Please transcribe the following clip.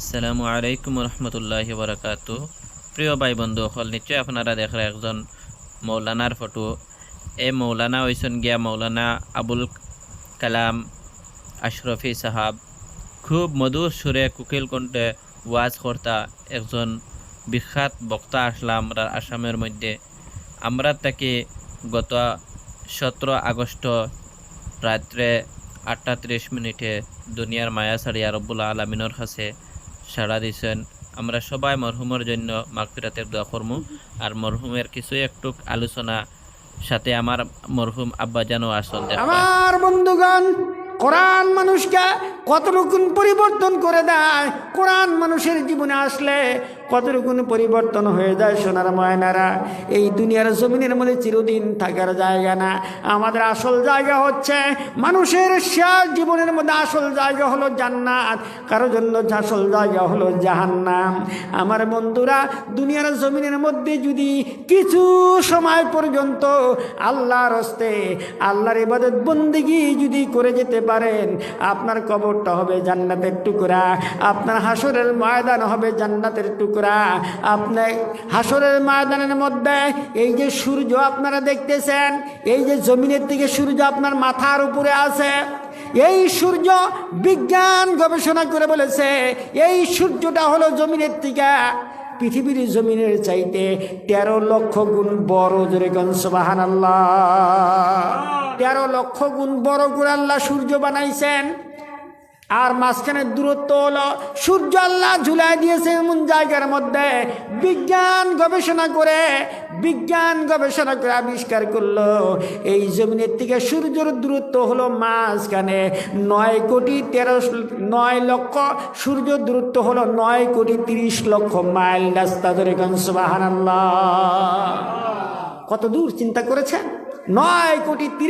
আসসালামু আলাইকুম রহমতুল্লাহ বরকাত প্রিয় ভাই বন্ধু সকল নিশ্চয় আপনারা দেখলে একজন মৌলানার ফটো। এই মৌলানা হয়েছেন গিয়া মৌলানা আবুল কালাম আশরফি সাহাব। খুব মধুর সুরে কুকিল কণ্ঠে ওয়াজ কর্তা একজন বিখ্যাত বক্তা আসলাম আমরা আসামের মধ্যে। আমরা তাকে গত সতেরো আগস্ট রাত্রে আটটা ত্রিশ মিনিটে দুনিয়ার মায়া ছাড়িয়া রব্বুল আলমিনের কাছে সাড়া দিয়েছেন আমরা সবাই মরহুমের জন্য মাগফিরাতের দোয়া করমু। আর মরহুমের কিছু একটু আলোচনা সাথে আমার মরহুম আব্বাজানও আসল আমার বন্ধুগণ, কোরআন মানুষকে কত রকম পরিবর্তন করে দেয়? কোরআন মানুষের জীবনে আসলে কত রকম পরিবর্তন হয়ে যায় সোনার ময়নারা? এই দুনিয়ার জমিনের মধ্যে চিরদিন থাকার জায়গা না। আমাদের আসল জায়গা হচ্ছে মানুষের শেষ জীবনের মধ্যে আসল জায়গা হলো জান্নাত। কারও জন্য আসল জায়গা হলো জাহান্নাম। আমার বন্ধুরা, দুনিয়ার জমিনের মধ্যে যদি কিছু সময় পর্যন্ত আল্লাহর হস্তে, আল্লাহর ইবাদত বন্দিগি যদি করে যেতে পারেন, আপনার কবরটা হবে জান্নাতের টুকরা। আপনার হাসরের ময়দান হবে জান্নাতের টুকরা। আপনার হাসরের ময়দানের মধ্যে এই যে সূর্য আপনারা দেখতেছেন, এই যে জমিনের থেকে সূর্য আপনার মাথার উপরে আছে, এই সূর্য বিজ্ঞান গবেষণা করে বলেছে, এই সূর্যটা হলো জমিনের থেকে পৃথিবীর জমিনের চাইতে তেরো লক্ষ গুণ বড় জোরে গনসবাহান তেরো লক্ষ গুণ বড় করে আল্লাহ সূর্য বানাইছেন। আর মাঝখানের দূরত্ব হলো, সূর্য আল্লাহ ঝুলাই দিয়েছে এমন জায়গার মধ্যে। বিজ্ঞান গবেষণা করে, বিজ্ঞান গবেষণা করে আবিষ্কার করল। এই জমিনের থেকে সূর্যের দূরত্ব হলো মাঝখানে নয় কোটি তেরো নয় লক্ষ, সূর্য দূরত্ব হলো নয় কোটি তিরিশ লক্ষ মাইল রাস্তা ধরে গনসবাহান কত দূর চিন্তা করেছেন? নয় কোটি তিরিশ